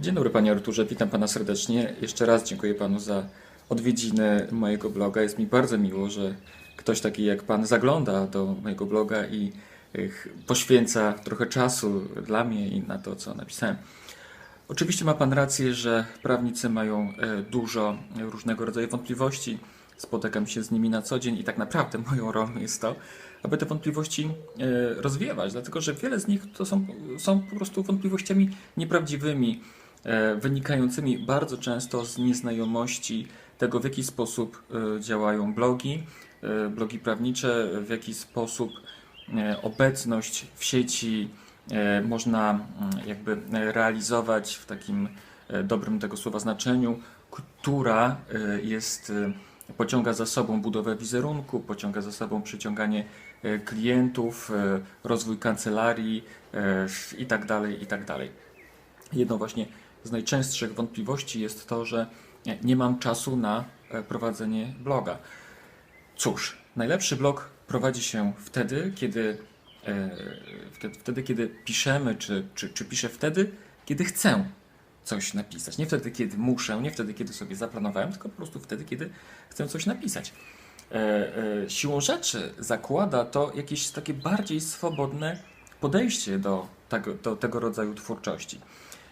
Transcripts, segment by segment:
Dzień dobry Panie Arturze, witam Pana serdecznie. Jeszcze raz dziękuję Panu za odwiedziny mojego bloga. Jest mi bardzo miło, że ktoś taki jak Pan zagląda do mojego bloga i poświęca trochę czasu dla mnie i na to, co napisałem. Oczywiście ma Pan rację, że prawnicy mają e, dużo różnego rodzaju wątpliwości. Spotykam się z nimi na co dzień i tak naprawdę moją rolą jest to, aby te wątpliwości e, rozwiewać, dlatego że wiele z nich to są, są po prostu wątpliwościami nieprawdziwymi, wynikającymi bardzo często z nieznajomości tego, w jaki sposób e, działają blogi, e, blogi prawnicze, w jaki sposób e, obecność w sieci e, można jakby e, realizować w takim e, dobrym tego słowa znaczeniu, która e, jest, e, pociąga za sobą budowę wizerunku, pociąga za sobą przyciąganie e, klientów, e, rozwój kancelarii e, i tak tak. Jedną właśnie z najczęstszych wątpliwości jest to, że nie- mam czasu na e, prowadzenie bloga. Cóż, najlepszy blog prowadzi się wtedy, kiedy, e, wtedy, kiedy piszemy, czy, czy, czy piszę wtedy, kiedy chcę coś napisać. Nie wtedy, kiedy muszę, nie wtedy, kiedy sobie zaplanowałem, tylko po prostu wtedy, kiedy chcę coś napisać. E, siłą rzeczy zakłada to jakieś takie bardziej swobodne podejście do tego, do tego rodzaju twórczości.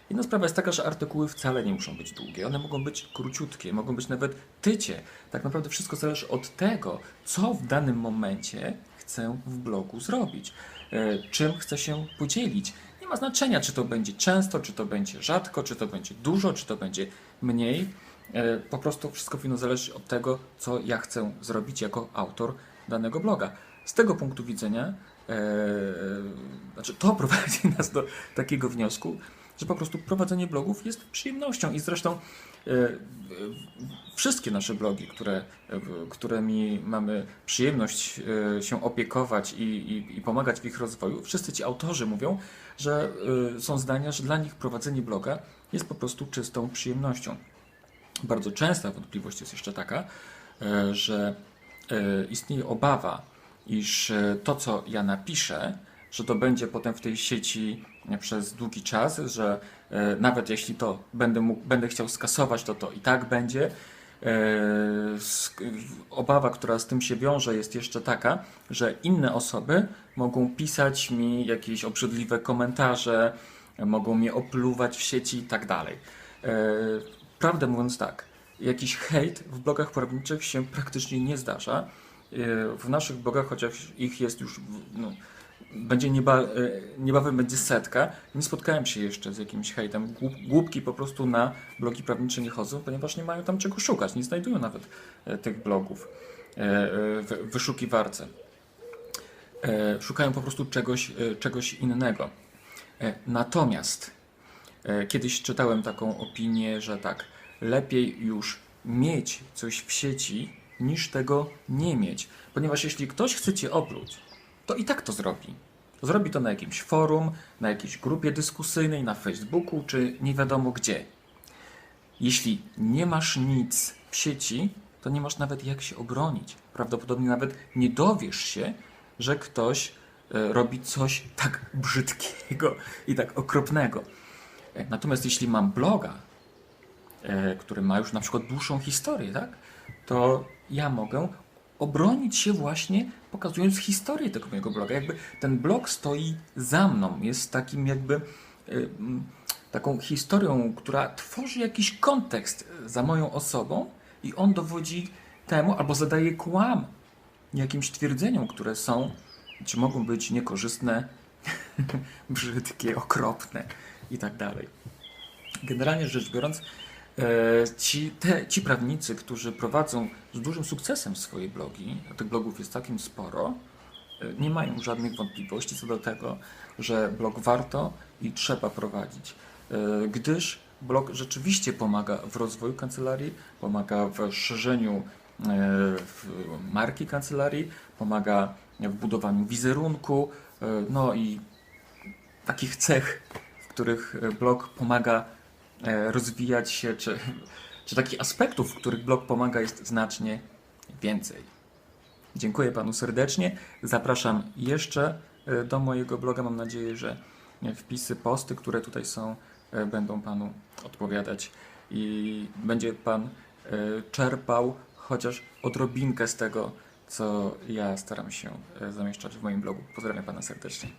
Inna sprawa jest taka, że artykuły wcale nie muszą być długie. One mogą być króciutkie, mogą być nawet tycie. Tak naprawdę wszystko zależy od tego, co w danym momencie chcę w blogu zrobić, e, czym chcę się podzielić. Nie ma znaczenia, czy to będzie często, czy to będzie rzadko, czy to będzie dużo, czy to będzie mniej. E, Po prostu wszystko powinno zależeć od tego, co ja chcę zrobić jako autor danego bloga. Z tego punktu widzenia, e, znaczy to prowadzi nas do takiego wniosku, że po prostu prowadzenie blogów jest przyjemnością i zresztą e, wszystkie nasze blogi, które, którymi mamy przyjemność e, się opiekować i, i, i pomagać w ich rozwoju, wszyscy ci autorzy mówią, że e, są zdania, że dla nich prowadzenie bloga jest po prostu czystą przyjemnością. Bardzo częsta wątpliwość jest jeszcze taka, że istnieje obawa, iż to, co ja napiszę, że to będzie potem w tej sieci e, przez długi czas, że e, nawet jeśli to będę, mógł, będę chciał skasować, to to i tak będzie. E, Obawa, która z tym się wiąże, jest jeszcze taka, że inne osoby mogą pisać mi jakieś obrzydliwe komentarze, mogą mnie opluwać w sieci i tak dalej. Prawdę mówiąc tak, jakiś hejt w blogach prawniczych się praktycznie nie zdarza. W naszych blogach, chociaż ich jest już, no, będzie nieba, e, niebawem będzie setka, nie spotkałem się jeszcze z jakimś hejtem. Głup- Głupki po prostu na blogi prawnicze nie chodzą, ponieważ nie mają tam czego szukać, nie znajdują nawet e, tych blogów e, w wyszukiwarce. Szukają po prostu czegoś, czegoś innego. Natomiast Kiedyś czytałem taką opinię, że tak, lepiej już mieć coś w sieci, niż tego nie mieć. Ponieważ jeśli ktoś chce cię opluć, to i tak to zrobi. Zrobi to na jakimś forum, na jakiejś grupie dyskusyjnej, na Facebooku, czy nie wiadomo gdzie. Jeśli nie masz nic w sieci, to nie masz nawet jak się obronić. Prawdopodobnie nawet nie dowiesz się, że ktoś e, robi coś tak brzydkiego i tak okropnego. E, Natomiast jeśli mam bloga, e, który ma już na przykład dłuższą historię, tak, to ja mogę obronić się właśnie pokazując historię tego mojego bloga. Jakby ten blog stoi za mną, jest takim jakby m, taką historią, która tworzy jakiś kontekst za moją osobą i on dowodzi temu albo zadaje kłam jakimś twierdzeniom, które są, czy mogą być niekorzystne, brzydkie, okropne i tak dalej. Generalnie rzecz biorąc, ci, te, ci prawnicy, którzy prowadzą z dużym sukcesem swoje blogi, a tych blogów jest takim sporo, e, nie mają żadnych wątpliwości co do tego, że blog warto i trzeba prowadzić, E, gdyż blog rzeczywiście pomaga w rozwoju kancelarii, pomaga w szerzeniu e, marki kancelarii, pomaga w budowaniu wizerunku, e, no i takich cech, w których e, blog pomaga e, rozwijać się, czy, czy takich aspektów, w których blog pomaga, jest znacznie więcej. Dziękuję Panu serdecznie. Zapraszam jeszcze e, do mojego bloga. Mam nadzieję, że e, wpisy, posty, które tutaj są, e, będą panu odpowiadać i będzie pan e, czerpał chociaż odrobinkę z tego, co ja staram się e, zamieszczać w moim blogu. Pozdrawiam pana serdecznie.